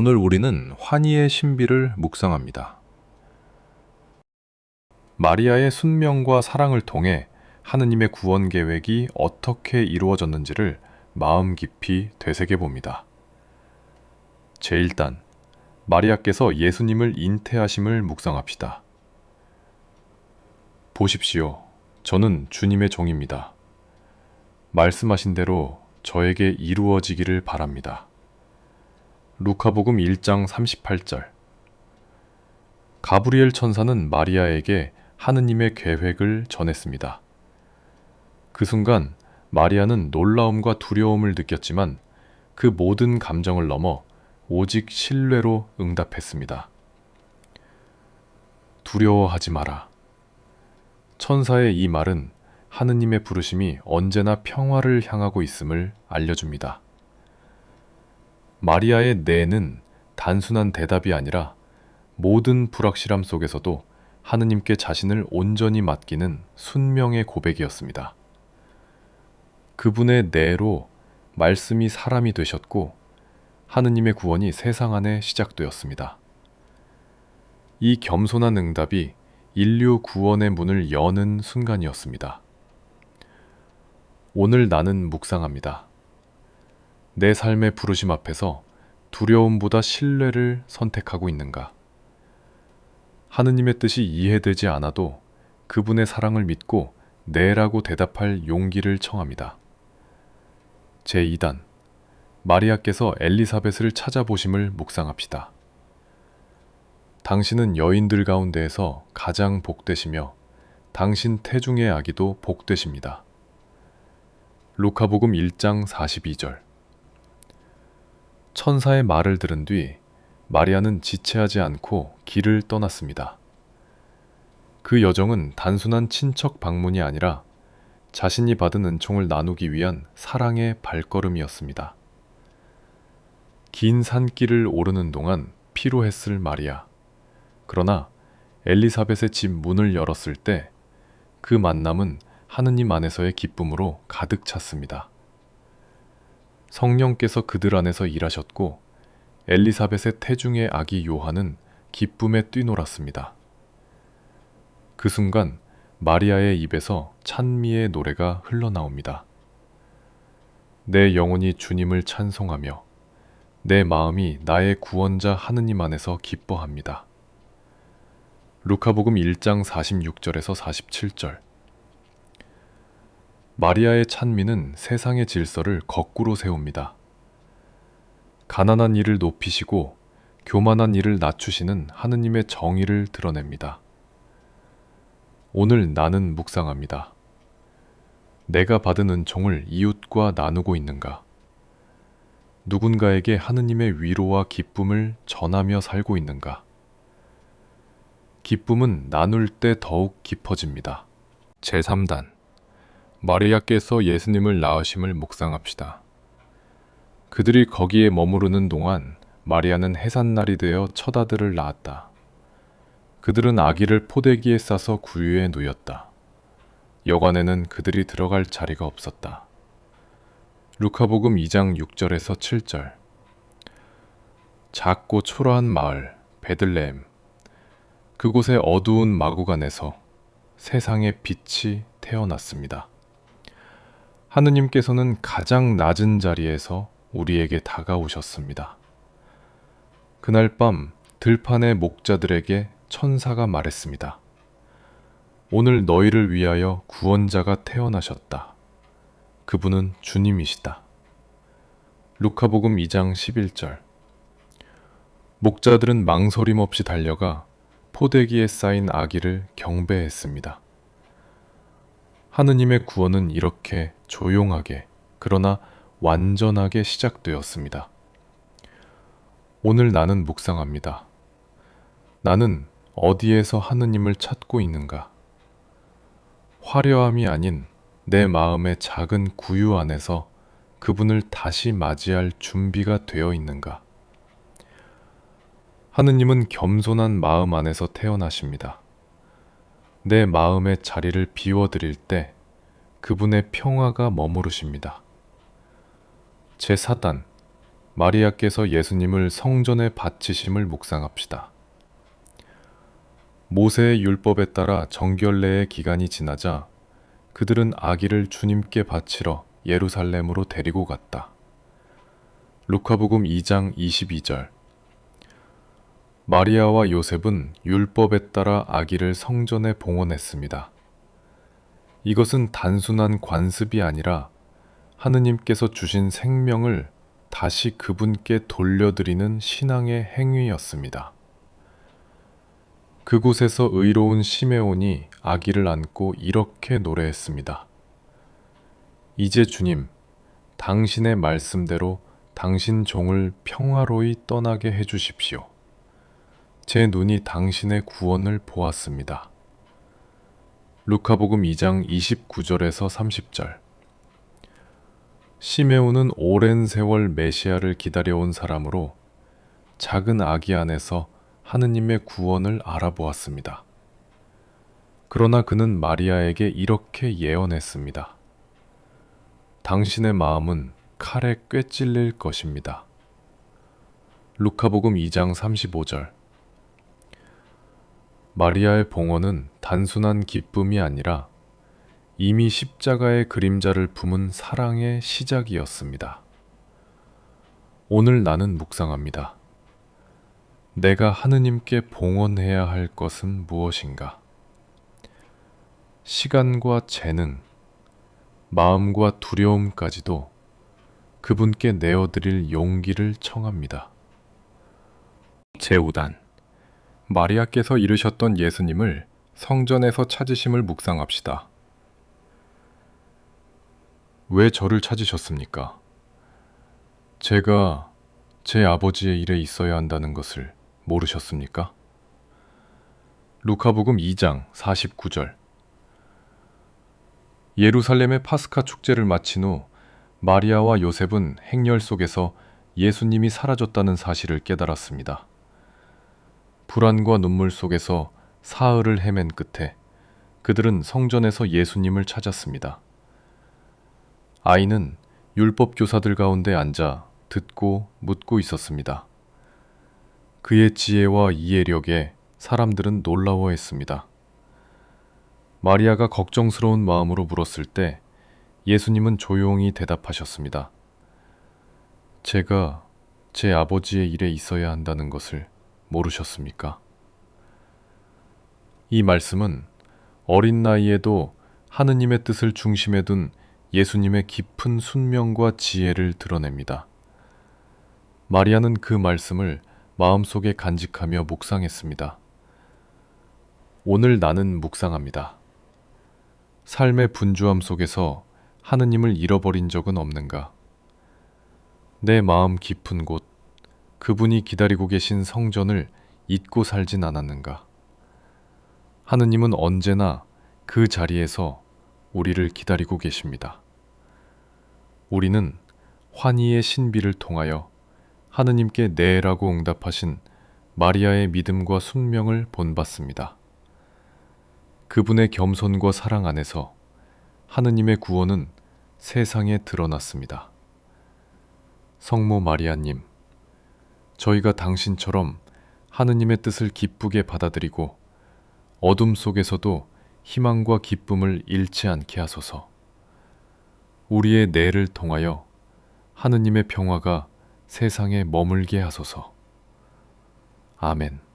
오늘 우리는 환희의 신비를 묵상합니다. 마리아의 순명과 사랑을 통해 하느님의 구원 계획이 어떻게 이루어졌는지를 마음 깊이 되새겨 봅니다. 제1단 마리아께서 예수님을 잉태하심을 묵상합시다. 보십시오. 저는 주님의 종입니다. 말씀하신 대로 저에게 이루어지기를 바랍니다. 루카복음 1장 38절 가브리엘 천사는 마리아에게 하느님의 계획을 전했습니다. 그 순간 마리아는 놀라움과 두려움을 느꼈지만 그 모든 감정을 넘어 오직 신뢰로 응답했습니다. 두려워하지 마라. 천사의 이 말은 하느님의 부르심이 언제나 평화를 향하고 있음을 알려줍니다. 마리아의 네는 단순한 대답이 아니라 모든 불확실함 속에서도 하느님께 자신을 온전히 맡기는 순명의 고백이었습니다. 그분의 네로 말씀이 사람이 되셨고 하느님의 구원이 세상 안에 시작되었습니다. 이 겸손한 응답이 인류 구원의 문을 여는 순간이었습니다. 오늘 나는 묵상합니다. 내 삶의 부르심 앞에서 두려움보다 신뢰를 선택하고 있는가? 하느님의 뜻이 이해되지 않아도 그분의 사랑을 믿고 네라고 대답할 용기를 청합니다. 제2단 마리아께서 엘리사벳을 찾아보심을 묵상합시다. 당신은 여인들 가운데에서 가장 복되시며 당신 태중의 아기도 복되십니다. 루카복음 1장 42절 천사의 말을 들은 뒤 마리아는 지체하지 않고 길을 떠났습니다. 그 여정은 단순한 친척 방문이 아니라 자신이 받은 은총을 나누기 위한 사랑의 발걸음이었습니다. 긴 산길을 오르는 동안 피로했을 마리아. 그러나 엘리사벳의 집 문을 열었을 때 그 만남은 하느님 안에서의 기쁨으로 가득 찼습니다. 성령께서 그들 안에서 일하셨고 엘리사벳의 태중의 아기 요한은 기쁨에 뛰놀았습니다. 그 순간 마리아의 입에서 찬미의 노래가 흘러나옵니다. 내 영혼이 주님을 찬송하며 내 마음이 나의 구원자 하느님 안에서 기뻐합니다. 루카복음 1장 46절에서 47절 마리아의 찬미는 세상의 질서를 거꾸로 세웁니다. 가난한 이를 높이시고 교만한 이를 낮추시는 하느님의 정의를 드러냅니다. 오늘 나는 묵상합니다. 내가 받은 은총을 이웃과 나누고 있는가? 누군가에게 하느님의 위로와 기쁨을 전하며 살고 있는가? 기쁨은 나눌 때 더욱 깊어집니다. 제3단 마리아께서 예수님을 낳으심을 묵상합시다. 그들이 거기에 머무르는 동안 마리아는 해산날이 되어 첫 아들을 낳았다. 그들은 아기를 포대기에 싸서 구유에 누였다. 여관에는 그들이 들어갈 자리가 없었다. 루카복음 2장 6절에서 7절 작고 초라한 마을 베들레헴 그곳의 어두운 마구간에서 세상의 빛이 태어났습니다. 하느님께서는 가장 낮은 자리에서 우리에게 다가오셨습니다. 그날 밤 들판의 목자들에게 천사가 말했습니다. 오늘 너희를 위하여 구원자가 태어나셨다. 그분은 주님이시다. 루카복음 2장 11절 목자들은 망설임 없이 달려가 포대기에 쌓인 아기를 경배했습니다. 하느님의 구원은 이렇게 조용하게 그러나 완전하게 시작되었습니다. 오늘 나는 묵상합니다. 나는 어디에서 하느님을 찾고 있는가? 화려함이 아닌 내 마음의 작은 구유 안에서 그분을 다시 맞이할 준비가 되어 있는가? 하느님은 겸손한 마음 안에서 태어나십니다. 내 마음의 자리를 비워드릴 때 그분의 평화가 머무르십니다. 제4단 마리아께서 예수님을 성전에 바치심을 묵상합시다. 모세의 율법에 따라 정결례의 기간이 지나자 그들은 아기를 주님께 바치러 예루살렘으로 데리고 갔다. 루카복음 2장 22절 마리아와 요셉은 율법에 따라 아기를 성전에 봉헌했습니다. 이것은 단순한 관습이 아니라 하느님께서 주신 생명을 다시 그분께 돌려드리는 신앙의 행위였습니다. 그곳에서 의로운 시메온이 아기를 안고 이렇게 노래했습니다. 이제 주님, 당신의 말씀대로 당신 종을 평화로이 떠나게 해주십시오. 제 눈이 당신의 구원을 보았습니다. 루카복음 2장 29절에서 30절 시메온은 오랜 세월 메시아를 기다려온 사람으로 작은 아기 안에서 하느님의 구원을 알아보았습니다. 그러나 그는 마리아에게 이렇게 예언했습니다. 당신의 마음은 칼에 꿰찔릴 것입니다. 루카복음 2장 35절 마리아의 봉헌은 단순한 기쁨이 아니라 이미 십자가의 그림자를 품은 사랑의 시작이었습니다. 오늘 나는 묵상합니다. 내가 하느님께 봉헌해야 할 것은 무엇인가? 시간과 재능, 마음과 두려움까지도 그분께 내어드릴 용기를 청합니다. 제5단 마리아께서 이르셨던 예수님을 성전에서 찾으심을 묵상합시다. 왜 저를 찾으셨습니까? 제가 제 아버지의 일에 있어야 한다는 것을 모르셨습니까? 루카복음 2장 49절 예루살렘의 파스카 축제를 마친 후 마리아와 요셉은 행렬 속에서 예수님이 사라졌다는 사실을 깨달았습니다. 불안과 눈물 속에서 사흘을 헤맨 끝에 그들은 성전에서 예수님을 찾았습니다. 아이는 율법 교사들 가운데 앉아 듣고 묻고 있었습니다. 그의 지혜와 이해력에 사람들은 놀라워했습니다. 마리아가 걱정스러운 마음으로 물었을 때 예수님은 조용히 대답하셨습니다. 제가 제 아버지의 일에 있어야 한다는 것을 모르셨습니까? 이 말씀은 어린 나이에도 하느님의 뜻을 중심에 둔 예수님의 깊은 순명과 지혜를 드러냅니다. 마리아는 그 말씀을 마음속에 간직하며 묵상했습니다. 오늘 나는 묵상합니다. 삶의 분주함 속에서 하느님을 잃어버린 적은 없는가? 내 마음 깊은 곳, 그분이 기다리고 계신 성전을 잊고 살진 않았는가? 하느님은 언제나 그 자리에서 우리를 기다리고 계십니다. 우리는 환희의 신비를 통하여 하느님께 네라고 응답하신 마리아의 믿음과 순명을 본받습니다. 그분의 겸손과 사랑 안에서 하느님의 구원은 세상에 드러났습니다. 성모 마리아님, 저희가 당신처럼 하느님의 뜻을 기쁘게 받아들이고 어둠 속에서도 희망과 기쁨을 잃지 않게 하소서. 우리의 뇌를 통하여 하느님의 평화가 세상에 머물게 하소서. 아멘.